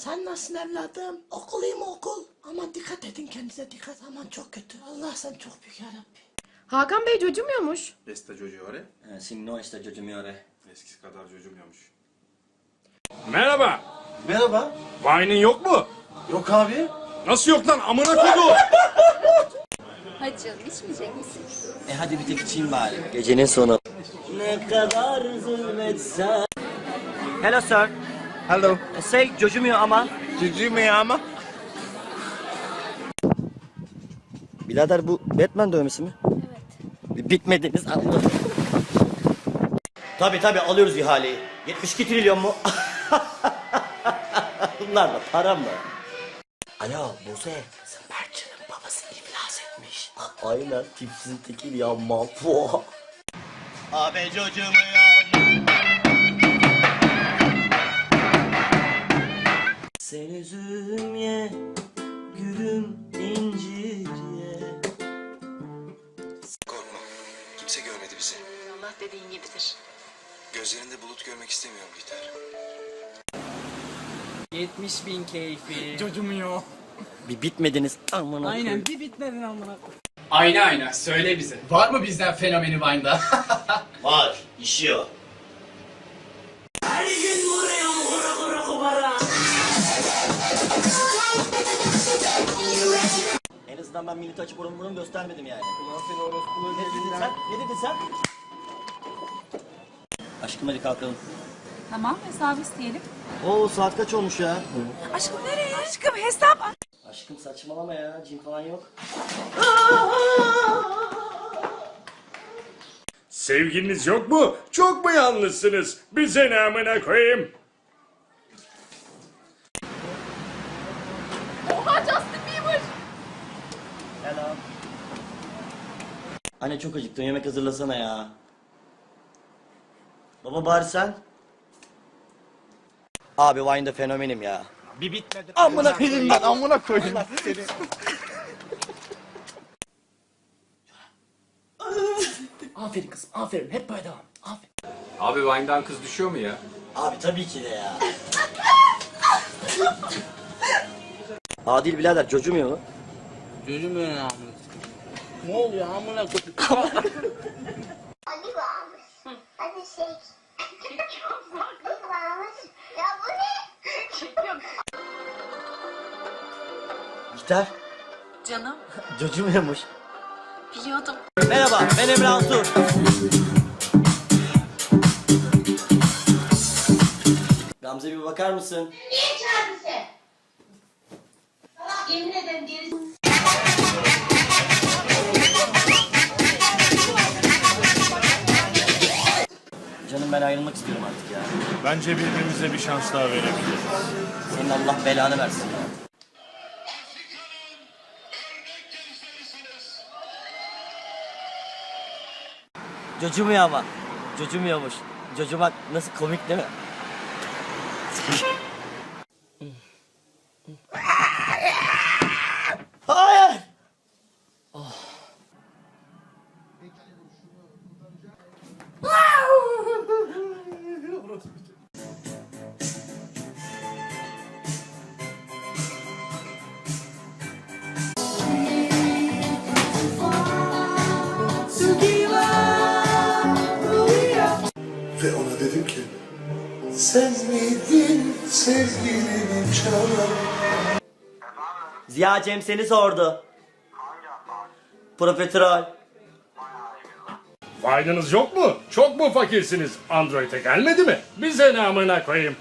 Sen nasılsın evladım? Okul iyi mi okul? Aman dikkat edin kendinize dikkat. Aman çok kötü. Allah sen çok büyük yarabbi. Hakan Bey cocumuyormuş. Esta giocare, Eh, sì, no, sta giocamiore. eskisi kadar cocumuyormuş. Merhaba. Merhaba. Vine'in yok mu? Yok abi. Nasıl yok lan amına kodu? Hadi canım içmeyecek misin? E hadi bir tek içeyim bari. Gecenin sonu. Ne kadar zulmetsen. Hello sir. Hello. Say cocumuyor ama. Birader bu Batman dövmesi mi? Evet. Bitmediniz anladım. tabi tabi alıyoruz ihaleyi. 72 trilyon mu? Bunlar da para mı? Alo Buse. Berçin'in babası iflas etmiş. Aynen tipsizin tekil ya mahvo. Abi cocumuyor. Sen üzüm ye, gülüm incir ye. Korkma. Kimse görmedi bizi. Allah dediğin gibidir. Gözlerinde bulut görmek istemiyorum Bihter. 70 bin keyfi. Cocumuyor. Bir bitmediniz aman Aynen bir bitmedin amına Ayna ayna söyle bize. Var mı bizden fenomeni Vine'da? Var, işiyor. En azından ben milleti açıp oranı buranı göstermedim yani. Ulan seni orospuları ne dedin sen? Ne dedin sen? Aşkım hadi kalkalım. Tamam hesabı isteyelim. Oo saat kaç olmuş ya? Aşkım nereye? Aşkım hesap. Aşkım saçmalama ya, cin falan yok. Sevgiliniz yok mu? Çok mu yalnızsınız? Bize ne amına koyayım? Anne çok acıktım, yemek hazırlasana ya. Baba bari sen. Abi Vine'da fenomenim ya. Bir bitmedi. Amına koyayım ben. Amına koyayım seni. Aferin kızım aferin hep böyle devam. Aferin. Abi Vine'dan kız düşüyor mu ya? Abi tabii ki de ya. Adil birader cocumuyor mu? Cocumuyor ne amına. Ne oluyor amına koyayım? Ali varmış. Hadi şey. Ali varmış. Ya bu ne? Gitar. Canım Cocumuyormuş. biliyordum. Merhaba ben Emre Altuğ. Gamze bir bakar mısın? Niye çağırdın sen? Tamam yemin ederim geri... Ayrılmak istiyorum artık ya. Bence birbirimize bir şans daha verelim. Senin Allah belanı versin ya. Cocumuyor ama. Cocumuyormuş. Cocumak nasıl komik değil mi? Ve ona dedim ki sen miydin sevgilinin çalan Ziya Cem seni sordu. Profiterol. Vine'ınız yok mu? Çok mu fakirsiniz? Android'e gelmedi mi? Bize ne amına koyayım?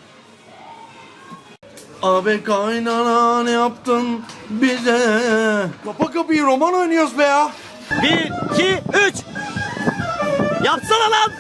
Abi kaynana ne yaptın bize? Kapa kapıyı roman oynuyoruz be ya. Bir, iki, üç. Yapsana lan.